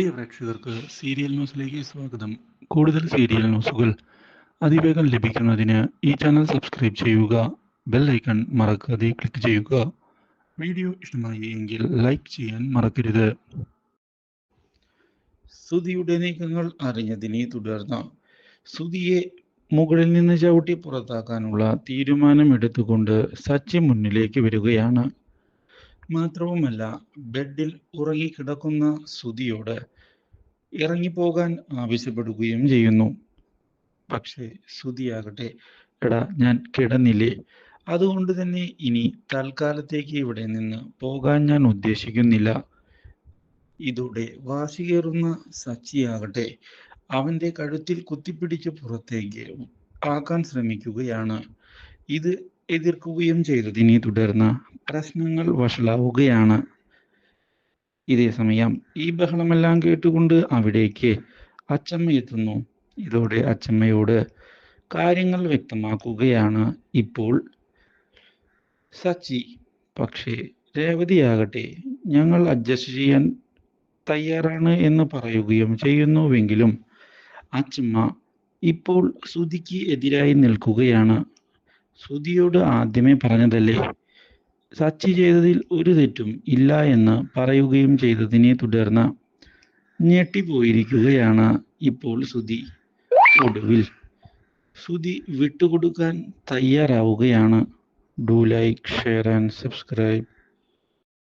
പ്രിയ പ്രേക്ഷകർക്ക് സീരിയൽ ന്യൂസിലേക്ക് സ്വാഗതം. കൂടുതൽ സീരിയൽ ന്യൂസുകൾ അതിവേഗം ലഭിക്കുന്നതിന് ഈ ചാനൽ സബ്സ്ക്രൈബ് ചെയ്യുക ബെൽ ഐക്കൺ മറക്കാതെ ക്ലിക്ക് ചെയ്യുക. വീഡിയോ ഇഷ്ടമായി എങ്കിൽ ലൈക്ക് ചെയ്യാൻ മറക്കരുത്. സുധിയുടെ നീക്കങ്ങൾ അറിഞ്ഞതിനെ തുടർന്ന് സുധിയെ മുകളിൽ നിന്ന് ചവിട്ടി പുറത്താക്കാനുള്ള തീരുമാനമെടുത്തുകൊണ്ട് സച്ചി മുന്നിലേക്ക് വരികയാണ്. മാത്രവുമല്ല ബെഡിൽ ഉറങ്ങിക്കിടക്കുന്ന സുതിയോട് ഇറങ്ങിപ്പോകാൻ ആവശ്യപ്പെടുകയും ചെയ്യുന്നു. പക്ഷേ സുതിയാകട്ടെ എടാ ഞാൻ കിടന്നില്ലേ? അതുകൊണ്ട് തന്നെ ഇനി തൽക്കാലത്തേക്ക് ഇവിടെ നിന്ന് പോകാൻ ഞാൻ ഉദ്ദേശിക്കുന്നില്ല. ഇതോടെ വാശികേറുന്ന സച്ചിയാകട്ടെ അവന്റെ കഴുത്തിൽ കുത്തിപ്പിടിച്ച് പുറത്തേക്ക് ആക്കാൻ ശ്രമിക്കുകയാണ്. ഇത് എതിർക്കുകയും ചെയ്തതിനെ തുടർന്ന് പ്രശ്നങ്ങൾ വഷളാവുകയാണ്. ഇതേ സമയം ഈ ബഹളമെല്ലാം കേട്ടുകൊണ്ട് അവിടേക്ക് അച്ചമ്മ എത്തുന്നു. ഇതോടെ അച്ചമ്മയോട് കാര്യങ്ങൾ വ്യക്തമാക്കുകയാണ്. ഇപ്പോൾ സച്ചി പക്ഷേ രേവതിയാകട്ടെ ഞങ്ങൾ അഡ്ജസ്റ്റ് ചെയ്യാൻ തയ്യാറാണ് എന്ന് പറയുകയും ചെയ്യുന്നുവെങ്കിലും അച്ചമ്മ ഇപ്പോൾ ശ്രുതിക്ക് എതിരായി നിൽക്കുകയാണ്. ശ്രുതിയോട് ആദ്യമേ പറഞ്ഞതല്ലേ സച്ചി ചെയ്തതിൽ ഒരു തെറ്റും ഇല്ല എന്ന് പറയുകയും ചെയ്തതിനെ തുടർന്ന് ഞെട്ടിപ്പോയിരിക്കുകയാണ് ഇപ്പോൾ സുധി ഒടുവിൽ സുധി വിട്ടുകൊടുക്കാൻ തയ്യാറാവുകയാണ്. Do like share and subscribe